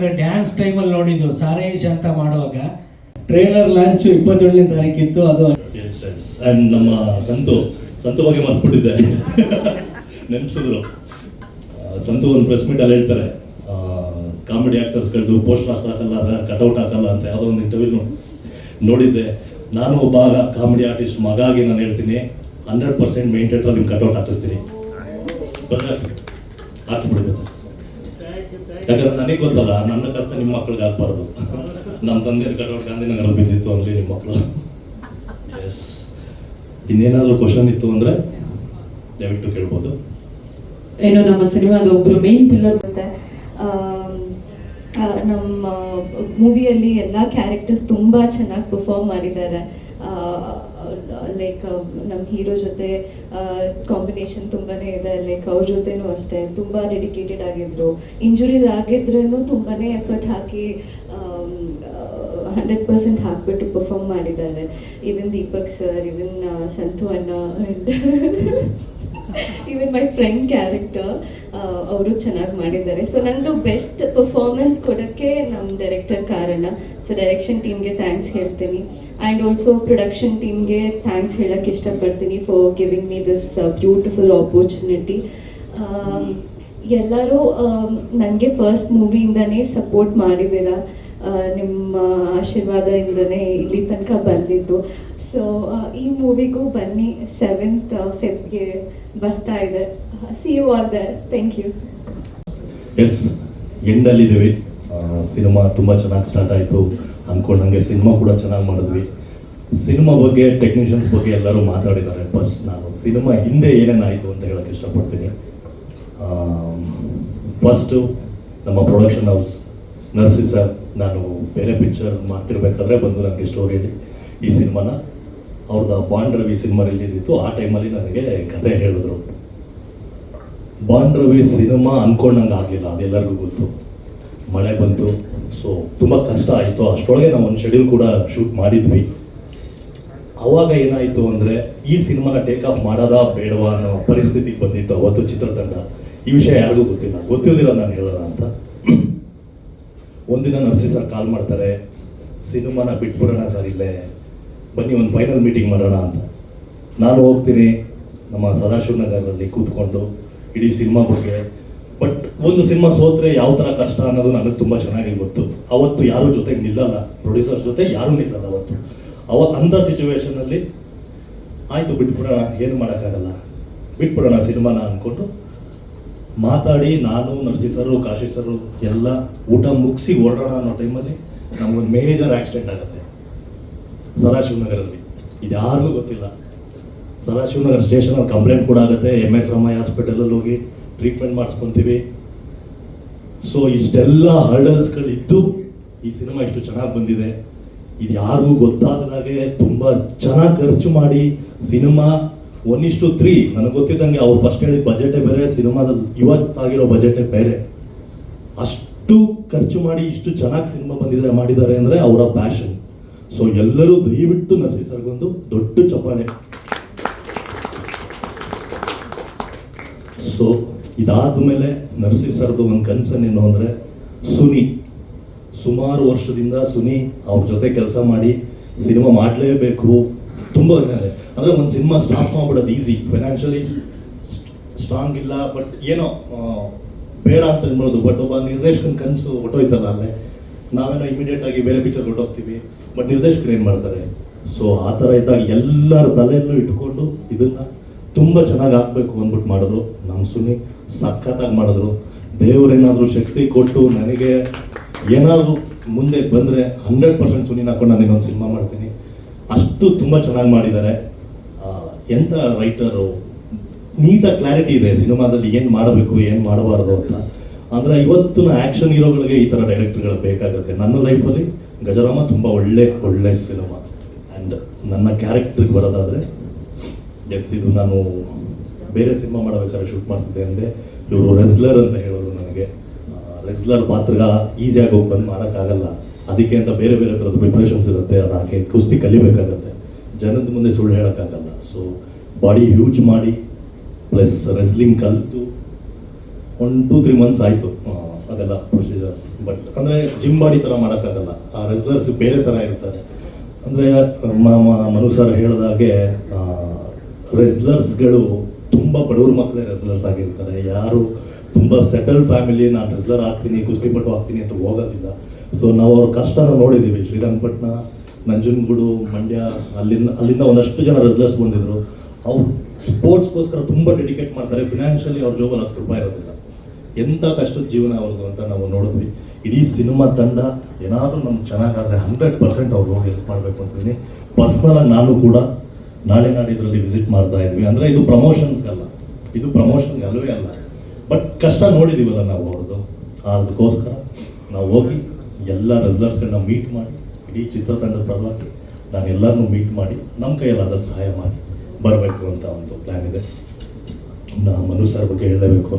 ಯಾಕಂದ್ರೆ ಡ್ಯಾನ್ಸ್ ಟೈಮಲ್ಲಿ ನೋಡಿದ್ದು, ಸಾರೇಶ್ ಅಂತ ಮಾಡುವಾಗ ಟ್ರೇಲರ್ ಲಾಂಚ್ ಇಪ್ಪತ್ತೇಳನೇ ತಾರೀಕಿತ್ತು, ಅದು ನಮ್ಮ ಸಂತು ಸಂತು ಬಗ್ಗೆ ಮರ್ತ್ಬಿಟ್ಟಿದ್ದೆ ನೆನ್ಸಿದ್ರು ಸಂತು ಒಂದು ಪ್ರೆಸ್ ಮೀಟ್ ಅಲ್ಲಿ ಹೇಳ್ತಾರೆ. ಕಾಮಿಡಿ ಆ್ಯಕ್ಟರ್ಸ್ಗಳದ್ದು ಪೋಸ್ಟರ್ ಹಾಕಲ್ಲ ಕಟೌಟ್ ಹಾಕಲ್ಲ ಅಂತ ಯಾವುದೋ ಒಂದು ಇಂಟರ್ವ್ಯೂ ನೋಡಿದ್ದೆ. ನಾನು ಒಬ್ಬ ಕಾಮಿಡಿ ಆರ್ಟಿಸ್ಟ್ ಮಗ ಆಗಿ ನಾನು ಹೇಳ್ತೀನಿ ಹಂಡ್ರೆಡ್ ಪರ್ಸೆಂಟ್ ಮೇನ್ ಥಿಯೇಟ್ರಲ್ಲಿ ನಿಮ್ಗೆ ಕಟೌಟ್ ಹಾಕಿಸ್ತೀನಿ. ಹಾಕ್ಸ್ಬಿಡ್ಬೇಕು ಯಾಕಂದ್ರೆ ನನಗೆ ಗೊತ್ತಲ್ಲ ನನ್ನ ಕಷ್ಟ ನಿಮ್ಮ ಮಕ್ಳಿಗೆ ಆಗ್ಬಾರ್ದು. ನಮ್ಮ ತಂದೆ ಕಟೌಟ್ ಗಾಂಧಿನಗರಲ್ಲಿ ಬಿದ್ದಿತ್ತು ಅಂದ್ರೆ ನಿಮ್ಮ ಮಕ್ಕಳು ಎಸ್ ಇನ್ನೇನಾದರೂ ಕ್ವಶನ್ ಇತ್ತು ಅಂದ್ರೆ ದಯವಿಟ್ಟು ಕೇಳ್ಬೋದು. ಏನು ನಮ್ಮ ಸಿನಿಮಾದ ಒಬ್ರು ಮೇನ್ ಪಿಲ್ಲರ್ ಮತ್ತೆ ನಮ್ಮ ಮೂವಿಯಲ್ಲಿ ಎಲ್ಲ ಕ್ಯಾರೆಕ್ಟರ್ಸ್ ತುಂಬಾ ಚೆನ್ನಾಗಿ ಪರ್ಫಾರ್ಮ್ ಮಾಡಿದ್ದಾರೆ. ಲೈಕ್ ನಮ್ಮ ಹೀರೋ ಜೊತೆ ಕಾಂಬಿನೇಷನ್ ತುಂಬಾನೇ ಇದೆ. ಲೈಕ್ ಅವ್ರ ಜೊತೆನೂ ಅಷ್ಟೇ. ತುಂಬಾ ಡೆಡಿಕೇಟೆಡ್ ಆಗಿದ್ರು. ಇಂಜುರೀಸ್ ಆಗಿದ್ರೂ ತುಂಬಾನೇ ಎಫರ್ಟ್ ಹಾಕಿ ಹಂಡ್ರೆಡ್ ಪರ್ಸೆಂಟ್ ಹಾಕ್ಬಿಟ್ಟು ಪರ್ಫಾರ್ಮ್ ಮಾಡಿದ್ದಾರೆ. ಇವನ್ ದೀಪಕ್ ಸರ್ ಇವನ್ ಸಂತು ಅಣ್ಣ ಇವನ್ ಮೈ ಫ್ರೆಂಡ್ ಕ್ಯಾರೆಕ್ಟರ್ ಅವರು ಚೆನ್ನಾಗಿ ಮಾಡಿದ್ದಾರೆ. ಸೊ ನಂದು ಬೆಸ್ಟ್ ಪರ್ಫಾರ್ಮೆನ್ಸ್ ಕೊಡೋಕ್ಕೆ ನಮ್ಮ ಡೈರೆಕ್ಟರ್ ಕಾರಣ ಸೊ ಡೈರೆಕ್ಷನ್ ಟೀಮ್ಗೆ ಥ್ಯಾಂಕ್ಸ್ ಹೇಳ್ತೀನಿ. ಆ್ಯಂಡ್ ಆಲ್ಸೋ ಪ್ರೊಡಕ್ಷನ್ ಟೀಮ್ಗೆ ಥ್ಯಾಂಕ್ಸ್ ಹೇಳೋಕ್ಕೆ ಇಷ್ಟಪಡ್ತೀನಿ for giving me this beautiful opportunity ಎಲ್ಲರೂ ನನಗೆ ಫಸ್ಟ್ ಮೂವಿಯಿಂದನೇ ಸಪೋರ್ಟ್ ಮಾಡಿದ್ದೀರಾ. ನಿಮ್ಮ ಆಶೀರ್ವಾದದಿಂದನೇ ಇಲ್ಲಿ ತನಕ ಬಂದಿದ್ದು. ಸೊ ಈ ಮೂವಿಗೂ ಬನ್ನಿ ಸೆವೆಂತ್ ಫೆಬ್ಗೆ ಬರ್ತಾ ಇದೆ. C you are there thank you S ಎಂಡಲ್ಲಿದ್ದೀವಿ ಸಿನಿಮಾ ತುಂಬ ಚೆನ್ನಾಗಿ ಸ್ಟಾರ್ಟ್ ಆಯಿತು ಅಂದ್ಕೊಂಡಂಗೆ ಸಿನಿಮಾ ಕೂಡ ಚೆನ್ನಾಗಿ ಮಾಡಿದ್ವಿ. ಸಿನಿಮಾ ಬಗ್ಗೆ ಟೆಕ್ನಿಷಿಯನ್ಸ್ ಬಗ್ಗೆ ಎಲ್ಲರೂ ಮಾತಾಡಿದ್ದಾರೆ. ಫಸ್ಟ್ ನಾನು ಸಿನಿಮಾ ಹಿಂದೆ ಏನೇನಾಯಿತು ಅಂತ ಹೇಳೋಕ್ಕೆ ಇಷ್ಟಪಡ್ತೀನಿ. ಫಸ್ಟು ನಮ್ಮ ಪ್ರೊಡಕ್ಷನ್ ಹೌಸ್ ನರ್ಸಿ ಸರ್ ನಾನು ಬೇರೆ ಪಿಕ್ಚರ್ ಮಾಡ್ತಿರ್ಬೇಕಾದ್ರೆ ಬಂದು ನನಗೆ ಸ್ಟೋರಿ ಹೇಳಿ. ಈ ಸಿನಿಮಾನ ಅವ್ರದ್ದು ಬಾಂಡ್ ರವಿ ಸಿನಿಮಾ ರಿಲೀಸ್ ಇತ್ತು. ಆ ಟೈಮಲ್ಲಿ ನನಗೆ ಕತೆ ಹೇಳಿದ್ರು. ಬಾಂಡ್ ರವಿ ಸಿನಿಮಾ ಅನ್ಕೊಂಡಂಗೆ ಆಗಲಿಲ್ಲ ಅದೆಲ್ಲರಿಗೂ ಗೊತ್ತು. ಮಳೆ ಬಂತು. ಸೊ ತುಂಬ ಕಷ್ಟ ಆಯಿತು. ಅಷ್ಟರೊಳಗೆ ನಾವು ಒಂದು ಶೆಡ್ಯೂಲ್ ಕೂಡ ಶೂಟ್ ಮಾಡಿದ್ವಿ. ಅವಾಗ ಏನಾಯಿತು ಅಂದರೆ, ಈ ಸಿನಿಮಾನ ಟೇಕ್ ಆಫ್ ಮಾಡೋದಾ ಬೇಡವಾ ಅನ್ನೋ ಪರಿಸ್ಥಿತಿಗೆ ಬಂದಿತ್ತು ಅವತ್ತು ಚಿತ್ರತಂಡ. ಈ ವಿಷಯ ಯಾರಿಗೂ ಗೊತ್ತಿಲ್ಲ. ಗೊತ್ತಿರೋದಿಲ್ಲ ನಾನು ಹೇಳೋಣ ಅಂತ. ಒಂದಿನ ನರ್ಸಿ ಸರ್ ಕಾಲ್ ಮಾಡ್ತಾರೆ. ಸಿನಿಮಾನ ಬಿಟ್ಬಿಡೋಣ ಸರ್ ಇಲ್ಲೇ. ಬನ್ನಿ ಒಂದು ಫೈನಲ್ ಮೀಟಿಂಗ್ ಮಾಡೋಣ ಅಂತ. ನಾನು ಹೋಗ್ತೀನಿ. ನಮ್ಮ ಸದಾಶಿವನಗರಲ್ಲಿ ಕೂತ್ಕೊಂಡು ಇಡೀ ಸಿನಿಮಾ ಬಗ್ಗೆ ಒಂದು ಸಿನಿಮಾ ಸೋತ್ರೆ ಯಾವ ಥರ ಕಷ್ಟ ಅನ್ನೋದು ನನಗೆ ತುಂಬ ಚೆನ್ನಾಗಿ ಗೊತ್ತು. ಅವತ್ತು ಯಾರು ಜೊತೆಗೆ ನಿಲ್ಲಲ್ಲ ಪ್ರೊಡ್ಯೂಸರ್ಸ್ ಜೊತೆ ಯಾರೂ ನಿಲ್ಲಲ್ಲ ಅವತ್ತು. ಅವ ಅಂಥ ಸಿಚುವೇಶನಲ್ಲಿ ಆಯಿತು, ಬಿಟ್ಬಿಡೋಣ, ಏನು ಮಾಡೋಕ್ಕಾಗಲ್ಲ. ಬಿಟ್ಬಿಡೋಣ ಸಿನಿಮಾನ ಅಂದ್ಕೊಂಡು ಮಾತಾಡಿ, ನಾನು ನರ್ಸಿ ಸರು ಕಾಶಿ ಸರು ಎಲ್ಲ ಊಟ ಮುಗಿಸಿ ಓಡೋಣ ಅನ್ನೋ ಟೈಮಲ್ಲಿ ನಮಗೊಂದು ಮೇಜರ್ ಆಕ್ಸಿಡೆಂಟ್ ಆಗುತ್ತೆ. ಸದಾಶಿವನಗರಲ್ಲಿ. ಇದು ಯಾರಿಗೂ ಗೊತ್ತಿಲ್ಲ. ಸದಾಶಿವನಗರ ಸ್ಟೇಷನಲ್ಲಿ ಕಂಪ್ಲೇಂಟ್ ಕೂಡ ಆಗುತ್ತೆ. ಎಂ ಎಸ್ ರಾಮಯ್ಯ ಹಾಸ್ಪಿಟಲಲ್ಲಿ ಹೋಗಿ ಟ್ರೀಟ್ಮೆಂಟ್ ಮಾಡಿಸ್ಕೊತೀವಿ. ಸೊ ಇಷ್ಟೆಲ್ಲ ಹರ್ಡಲ್ಸ್ಗಳಿದ್ದು ಈ ಸಿನಿಮಾ ಇಷ್ಟು ಚೆನ್ನಾಗಿ ಬಂದಿದೆ. ಇದು ಯಾರಿಗೂ ಗೊತ್ತಾಗದಾಗೆ ತುಂಬ ಚೆನ್ನಾಗಿ ಖರ್ಚು ಮಾಡಿ ಸಿನಿಮಾ ಒನ್ ಇಷ್ಟು ತ್ರೀ ನನಗೆ ಗೊತ್ತಿದ್ದಂಗೆ ಅವ್ರು ಫಸ್ಟ್ ಹೇಳಿದ ಬಜೆಟೇ ಬೇರೆ, ಸಿನಿಮಾದಲ್ಲಿ ಇವತ್ತಾಗಿರೋ ಬಜೆಟೇ ಬೇರೆ. ಅಷ್ಟು ಖರ್ಚು ಮಾಡಿ ಇಷ್ಟು ಚೆನ್ನಾಗಿ ಸಿನಿಮಾ ಬಂದಿದ್ದಾರೆ ಮಾಡಿದ್ದಾರೆ ಅಂದರೆ ಅವರ ಪ್ಯಾಷನ್ ಸೊ ಎಲ್ಲರೂ ದಯವಿಟ್ಟು ನರ್ಸಿ ಸರ್ಗೊಂದು ದೊಡ್ಡ ಚಪ್ಪಾಳೆ. ಸೊ ಇದಾದ್ಮೇಲೆ ನರ್ಸಿ ಸರ್ದು ಒಂದು ಕನಸನ್ನೇನು ಅಂದರೆ, ಸುನಿ, ಸುಮಾರು ವರ್ಷದಿಂದ ಸುನಿ ಅವ್ರ ಜೊತೆ ಕೆಲಸ ಮಾಡಿ ಸಿನಿಮಾ ಮಾಡಲೇಬೇಕು. ತುಂಬ ಅಂದರೆ ಒಂದು ಸಿನಿಮಾ ಸ್ಟಾಪ್ ಮಾಡ್ಬಿಡೋದು ಈಸಿ ಫೈನಾನ್ಷಿಯಲಿ ಸ್ಟ್ರಾಂಗ್ ಇಲ್ಲ ಬಟ್ ಏನೋ ಬೇಡ ಅಂತ ಅನ್ಬೋದು ಬಟ್ ಒಬ್ಬ ನಿರ್ದೇಶಕನ ಕನಸು ಹೊಟ್ಟೋಯ್ತಲ್ಲ ಅಲ್ಲೇ. ನಾವೇನೋ ಇಮಿಡಿಯೇಟ್ ಆಗಿ ಬೇರೆ ಪಿಕ್ಚರ್ ಹೊಟ್ಟೋಗ್ತೀವಿ ಬಟ್ ನಿರ್ದೇಶಕರು ಏನು ಮಾಡ್ತಾರೆ? ಸೊ ಆ ಥರ ಇದ್ದಾಗ ಎಲ್ಲರ ತಲೆಯಲ್ಲೂ ಇಟ್ಕೊಂಡು ಇದನ್ನ ತುಂಬ ಚೆನ್ನಾಗಿ ಹಾಕ್ಬೇಕು ಅಂದ್ಬಿಟ್ಟು ಮಾಡಿದ್ರು. ನಮ್ಮ ಸುನಿ ಸಖತ್ತಾಗಿ ಮಾಡಿದ್ರು. ದೇವರೇನಾದರೂ ಶಕ್ತಿ ಕೊಟ್ಟು ನನಗೆ ಏನಾದರೂ ಮುಂದೆ ಬಂದರೆ ಹಂಡ್ರೆಡ್ ಪರ್ಸೆಂಟ್ ಸುನಿ ಹಾಕೊಂಡು ನಾನು ಇನ್ನೊಂದು ಸಿನಿಮಾ ಮಾಡ್ತೀನಿ. ಅಷ್ಟು ತುಂಬ ಚೆನ್ನಾಗಿ ಮಾಡಿದ್ದಾರೆ. ಎಂಥ ರೈಟರು? ನೀಟಾಗಿ ಕ್ಲಾರಿಟಿ ಇದೆ. ಸಿನಿಮಾದಲ್ಲಿ ಏನು ಮಾಡಬೇಕು, ಏನು ಮಾಡಬಾರ್ದು ಅಂತ. ಅಂದರೆ ಇವತ್ತಿನ ಆ್ಯಕ್ಷನ್ ಹೀರೋಗಳಿಗೆ ಈ ಥರ ಡೈರೆಕ್ಟರ್ಗಳು ಬೇಕಾಗುತ್ತೆ. ನನ್ನ ಲೈಫಲ್ಲಿ ಗಜರಾಮ ತುಂಬ ಒಳ್ಳೆ ಒಳ್ಳೆ ಸಿನಿಮಾ. ಆ್ಯಂಡ್ ನನ್ನ ಕ್ಯಾರೆಕ್ಟ್ರಿಗೆ ಬರೋದಾದರೆ ಇದು ನಾನು ಬೇರೆ ಸಿನಿಮಾ ಮಾಡಬೇಕಾದ್ರೆ ಶೂಟ್ ಮಾಡ್ತಿದ್ದೆ ಅಂದೆ ಇವರು ರೆಸ್ಲರ್ ಅಂತ ಹೇಳೋರು ನನಗೆ. ರೆಸ್ಲರ್ ಪಾತ್ರಗಳ ಈಸಿಯಾಗಿ ಹೋಗಿ ಬಂದು ಮಾಡೋಕ್ಕಾಗಲ್ಲ. ಅದಕ್ಕೆ ಅಂತ ಬೇರೆ ಬೇರೆ ಥರದ ಪ್ರಿಪ್ರೇಷನ್ಸ್ ಇರುತ್ತೆ, ಅದು ಹಾಕಿ ಕುಸ್ತಿ ಕಲಿಬೇಕಾಗತ್ತೆ. ಜನದ ಮುಂದೆ ಸುಳ್ಳು ಹೇಳೋಕ್ಕಾಗಲ್ಲ. ಸೊ ಬಾಡಿ ಹ್ಯೂಜ್ ಮಾಡಿ ಪ್ಲಸ್ ರೆಸ್ಲಿಂಗ್ ಕಲಿತು ಒನ್ ಟೂ ತ್ರೀ ಮಂತ್ಸ್ ಆಯಿತು. ಅದೇ ಅದೆಲ್ಲ ಪ್ರೊಸೀಜರ್ ಬಟ್ ಅಂದರೆ ಜಿಮ್ ಬಾಡಿ ಥರ ಮಾಡೋಕ್ಕಾಗಲ್ಲ. ಆ ರೆಸ್ಲರ್ಸ್ ಬೇರೆ ಥರ ಇರ್ತಾರೆ. ಅಂದರೆ ಮನು ಸರ್ ಹೇಳಿದಾಗೆ ರೆಸ್ಲರ್ಸ್ಗಳು ತುಂಬ ಬಡವ್ರ ಮಕ್ಕಳೇ ರೆಸ್ಲರ್ಸ್ ಆಗಿರ್ತಾರೆ. ಯಾರು ತುಂಬ ಸೆಟಲ್ ಫ್ಯಾಮಿಲಿ ನಾನು ರೆಸ್ಲರ್ ಆಗ್ತೀನಿ, ಕುಸ್ತಿಪಟು ಆಗ್ತೀನಿ ಅಂತ ಹೋಗೋದಿಲ್ಲ. ಸೊ ನಾವು ಅವ್ರ ಕಷ್ಟನ ನೋಡಿದ್ದೀವಿ ಶ್ರೀರಂಗಪಟ್ಟಣ ನಂಜನಗೂಡು, ಮಂಡ್ಯ, ಅಲ್ಲಿಂದ ಅಲ್ಲಿಂದ ಒಂದಷ್ಟು ಜನ ರೆಸ್ಲರ್ಸ್ ಬಂದಿದ್ರು. ಅವ್ರು ಸ್ಪೋರ್ಟ್ಸ್ಗೋಸ್ಕರ ತುಂಬ ಡೆಡಿಕೇಟ್ ಮಾಡ್ತಾರೆ. ಫಿನಾನ್ಷಿಯಲಿ ಅವ್ರ ಜೋಬಲ್ಲಿ ಹತ್ತು ರೂಪಾಯಿ ಇರೋದಿಲ್ಲ. ಎಂಥ ಕಷ್ಟದ ಜೀವನ ಅವ್ರದ್ದು ಅಂತ ನಾವು ನೋಡಿದ್ವಿ. ಇಡೀ ಸಿನಿಮಾ ತಂಡ ಏನಾದರೂ ನಮ್ಗೆ ಚೆನ್ನಾಗಾದರೆ ಹಂಡ್ರೆಡ್ ಪರ್ಸೆಂಟ್ ಅವ್ರು ಹೋಗಿ ಹೆಲ್ಪ್ ಮಾಡಬೇಕು ಅಂತಿದ್ದೀನಿ ಪರ್ಸ್ನಲಾಗಿ ನಾನು ಕೂಡ ನಾಳೆ ನಾಡಿದ್ರಲ್ಲಿ ವಿಸಿಟ್ ಮಾಡ್ತಾ ಇದ್ವಿ. ಅಂದರೆ ಇದು ಪ್ರಮೋಷನ್ಸ್ಗಲ್ಲ ಇದು ಪ್ರಮೋಷನ್ಗೆ ಅಲ್ಲವೇ ಅಲ್ಲ. ಬಟ್ ಕಷ್ಟ ನೋಡಿದ್ದೀವಲ್ಲ ನಾವು ಅವ್ರದ್ದು. ಅದಕ್ಕೋಸ್ಕರ ನಾವು ಹೋಗಿ ಎಲ್ಲ ರೆಸ್ಲರ್ಸ್ಗಳನ್ನ ಮೀಟ್ ಮಾಡಿ, ಇಡೀ ಚಿತ್ರತಂಡದ ಪರವಾಗಿ ನಾನು ಎಲ್ಲರನ್ನೂ ಮೀಟ್ ಮಾಡಿ ನಮ್ಮ ಕೈಯಲ್ಲಾದ ಸಹಾಯ ಮಾಡಿ ಬರಬೇಕು ಅಂತ ಒಂದು ಪ್ಲ್ಯಾನ್ ಇದೆ. ನಾ ಮನು ಸರ್ ಬಗ್ಗೆ ಹೇಳಲೇಬೇಕು.